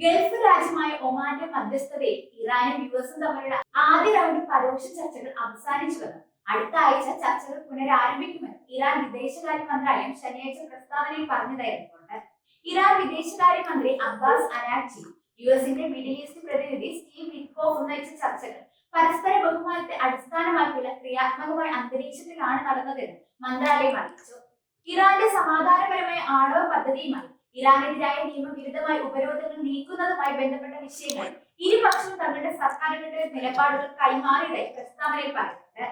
Gulf രാജ്യമായ ഒമാന്റെ മധ്യസ്ഥതയിൽ ഇറാനും യു എസും തമ്മിലുള്ള ആദ്യ റൗണ്ട് പരോക്ഷ ചർച്ചകൾ അവസാനിച്ചുവെന്നും അടുത്ത ആഴ്ച ചർച്ചകൾ പുനരാരംഭിക്കുമെന്ന് ഇറാൻ വിദേശകാര്യ മന്ത്രാലയം ശനിയാഴ്ച പ്രസ്താവനയിൽ പറഞ്ഞതായി ഇറാൻ വിദേശകാര്യ മന്ത്രി അബ്ബാസ് അനാക്ജി യു എസിന്റെ മിഡിൽ ഈസ്റ്റ് പ്രതിനിധി സ്റ്റീവ് വിറ്റ്കോഫ് നയിച്ച ചർച്ചകൾ പരസ്പര ബഹുമാനത്തെ അടിസ്ഥാനമാക്കിയുള്ള ക്രിയാത്മകമായ അന്തരീക്ഷത്തിലാണ് നടന്നതെന്ന് മന്ത്രാലയം അറിയിച്ചു. ഇറാന്റെ സമാധാനപരമായ ആണവ പദ്ധതിയുമായി ഇറാനെതിരായ നിയമവിരുദ്ധമായ ഉപരോധങ്ങൾ നീക്കുന്നതുമായി ബന്ധപ്പെട്ട വിഷയങ്ങൾ ഇരുപക്ഷവും തങ്ങളുടെ സർക്കാരുകളുടെ നിലപാടുകൾ കൈമാറിയതായി പ്രസ്താവനയിൽ പറയുന്നുണ്ട്.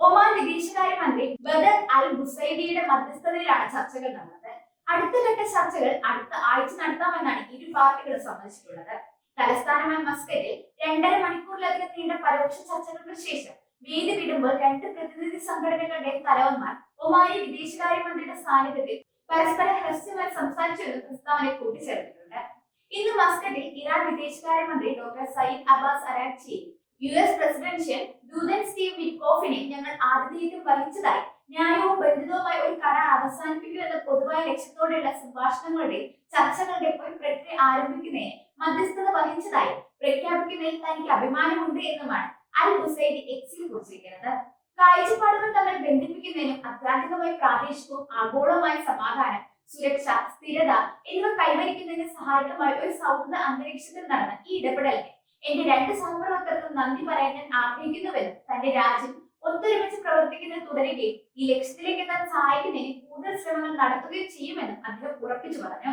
ഒമാൻ വിദേശകാര്യമന്ത്രി ബദർ അൽ ബുസൈദിയുടെ മധ്യസ്ഥതയിലാണ് ചർച്ചകൾ നടന്നത്. അടുത്ത ഘട്ട ചർച്ചകൾ അടുത്ത ആഴ്ച നടത്താമെന്നാണ് ഇരു പാർട്ടികളും സമ്മതിച്ചിട്ടുള്ളത്. തലസ്ഥാനമായ മസ്കറ്റിൽ രണ്ടര മണിക്കൂറിലധികം നീണ്ട പരോക്ഷ ചർച്ചകൾക്ക് ശേഷം വേദി വിടുമ്പോൾ രണ്ട് പ്രതിനിധി സംഘടനകളുടെ തലവന്മാർ ഒമാനി വിദേശകാര്യമന്ത്രിയുടെ സാന്നിധ്യത്തിൽ പരസ്പര ഹ്രസ്യമായി സംസാരിച്ചുവെന്ന് പ്രസ്താവന കൂട്ടിച്ചേർത്തിട്ടുണ്ട്. ഇന്ന് മസ്കറ്റിൽ ഇറാൻ വിദേശകാര്യമന്ത്രി doctor Sayyid Abbas Araghchi U S presidential ദൂതൻ സ്റ്റീവ് വിറ്റ്കോഫിനെ ഞങ്ങൾ ആതിഥേയത്വം വഹിച്ചതായി ന്യായവും ബന്ധിതവുമായ ഒരു കരാർ അവസാനിപ്പിക്കുമെന്ന പൊതുവായ ലക്ഷ്യത്തോടെയുള്ള സംഭാഷണങ്ങളുടെ ചർച്ചകളുടെ ഒരു പ്രക്രിയ ആരംഭിക്കുന്നതിന് മധ്യസ്ഥത വഹിച്ചതായി പ്രഖ്യാപിക്കുന്നതിൽ തനിക്ക് അഭിമാനമുണ്ട് എന്നുമാണ് അൽ ഹുസൈദി എക്സിൽ കുറിച്ചിരിക്കുന്നത്. കാഴ്ചപ്പാടുകൾ തമ്മിൽ ബന്ധിപ്പിക്കുന്നതിനും അത്യാധികമായി പ്രാദേശികവും ആഗോളവുമായ സമാധാനം സുരക്ഷ സ്ഥിരത എന്നിവ കൈവരിക്കുന്നതിന് സഹായകമായ ഒരു സൗഹൃദ അന്തരീക്ഷത്തിൽ നടന്ന ഈ ഇടപെടലിന് എന്റെ രണ്ട് സഹപ്രവർത്തകർക്കും നന്ദി പറയാൻ ഞാൻ ആഗ്രഹിക്കുന്നുവെന്നും തന്റെ രാജ്യം ഒത്തൊരുമിച്ച് പ്രവർത്തിക്കുന്നത് തുടരുകയും ഈ ലക്ഷ്യത്തിലേക്ക് എത്താൻ സഹായിക്കുന്നതിന് കൂടുതൽ ശ്രമങ്ങൾ നടത്തുകയും ചെയ്യുമെന്നും അദ്ദേഹം ഉറപ്പിച്ചു പറഞ്ഞു.